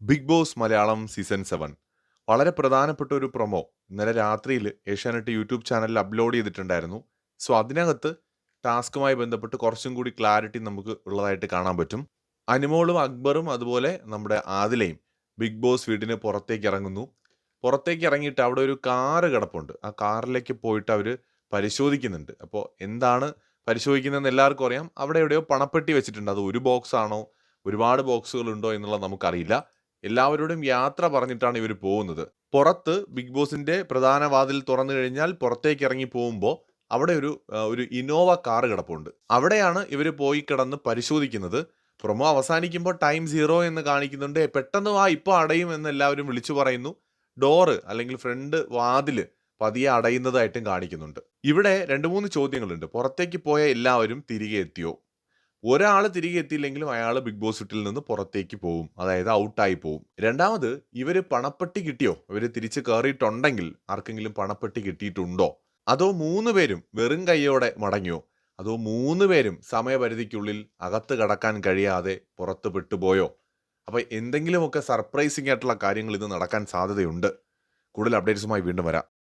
Bigg Boss Malayalam season seven. വളരെ പ്രധാനപ്പെട്ട ഒരു പ്രൊമോ. ഇന്നലെ രാത്രിയിൽ ഏഷ്യാനെറ്റ് യൂട്യൂബ് ചാനലിൽ അപ്ലോഡ് ചെയ്തിട്ടുണ്ടായിരുന്നു. സോ അതിനകത്ത് ടാസ്കുമായി ബന്ധപ്പെട്ട് കുറച്ചും കൂടി ക്ലാരിറ്റി നമുക്ക് ഉള്ളതായിട്ട് കാണാൻ പറ്റും. അനുമോളും അക്ബറും അതുപോലെ നമ്മുടെ ആദിലയും ബിഗ് ബോസ് വീടിന് പുറത്തേക്ക് ഇറങ്ങുന്നു. പുറത്തേക്ക് ഇറങ്ങിയിട്ട് അവിടെ ഒരു കാറ് കിടപ്പുണ്ട്. ആ കാറിലേക്ക് പോയിട്ട് അവർ പരിശോധിക്കുന്നുണ്ട്. അപ്പോൾ എന്താണ് പരിശോധിക്കുന്നതെന്ന് എല്ലാവർക്കും അറിയാം. അവിടെ എവിടെയോ പണപ്പെട്ടി വെച്ചിട്ടുണ്ട്. അത് ഒരു ബോക്സ് ആണോ ഒരുപാട് ബോക്സുകളുണ്ടോ എന്നുള്ളത് നമുക്കറിയില്ല. എല്ലാവരോടും യാത്ര പറഞ്ഞിട്ടാണ് ഇവർ പോകുന്നത്. പുറത്ത് ബിഗ് ബോസിന്റെ പ്രധാന വാതിൽ തുറന്നു കഴിഞ്ഞാൽ പുറത്തേക്ക് ഇറങ്ങി പോകുമ്പോൾ അവിടെ ഒരു ഒരു ഇന്നോവ കാർ കിടപ്പുണ്ട്. അവിടെയാണ് ഇവർ പോയി കിടന്ന് പരിശോധിക്കുന്നത്. പ്രൊമോ അവസാനിക്കുമ്പോൾ ടൈം സീറോ എന്ന് കാണിക്കുന്നുണ്ട്. പെട്ടെന്ന് വാ ഇപ്പോൾ അടയും എന്ന് എല്ലാവരും വിളിച്ചു പറയുന്നു. ഡോറ് അല്ലെങ്കിൽ ഫ്രണ്ട് വാതിൽ പതിയെ അടയുന്നതായിട്ടും കാണിക്കുന്നുണ്ട്. ഇവിടെ രണ്ട് മൂന്ന് ചോദ്യങ്ങളുണ്ട്. പുറത്തേക്ക് പോയ എല്ലാവരും തിരികെ എത്തിയോ? ഒരാൾ തിരികെ എത്തിയില്ലെങ്കിലും അയാൾ ബിഗ് ബോസ് വീട്ടിൽ നിന്ന് പുറത്തേക്ക് പോകും അതായത് ഔട്ടായി പോകും രണ്ടാമത് ഇവർ പണപ്പെട്ടി കിട്ടിയോ? ഇവർ തിരിച്ച് കയറിയിട്ടുണ്ടെങ്കിൽ ആർക്കെങ്കിലും പണപ്പെട്ടി കിട്ടിയിട്ടുണ്ടോ? അതോ മൂന്ന് പേരും വെറും കൈയോടെ മടങ്ങിയോ? അതോ മൂന്ന് പേരും സമയപരിധിക്കുള്ളിൽ അകത്ത് കടക്കാൻ കഴിയാതെ പുറത്ത് പെട്ടുപോയോ? അപ്പോൾ എന്തെങ്കിലുമൊക്കെ സർപ്രൈസിംഗ് ആയിട്ടുള്ള കാര്യങ്ങൾ ഇത് നടക്കാൻ സാധ്യതയുണ്ട്. കൂടുതൽ അപ്ഡേറ്റ്സുമായി വീണ്ടും വരാം.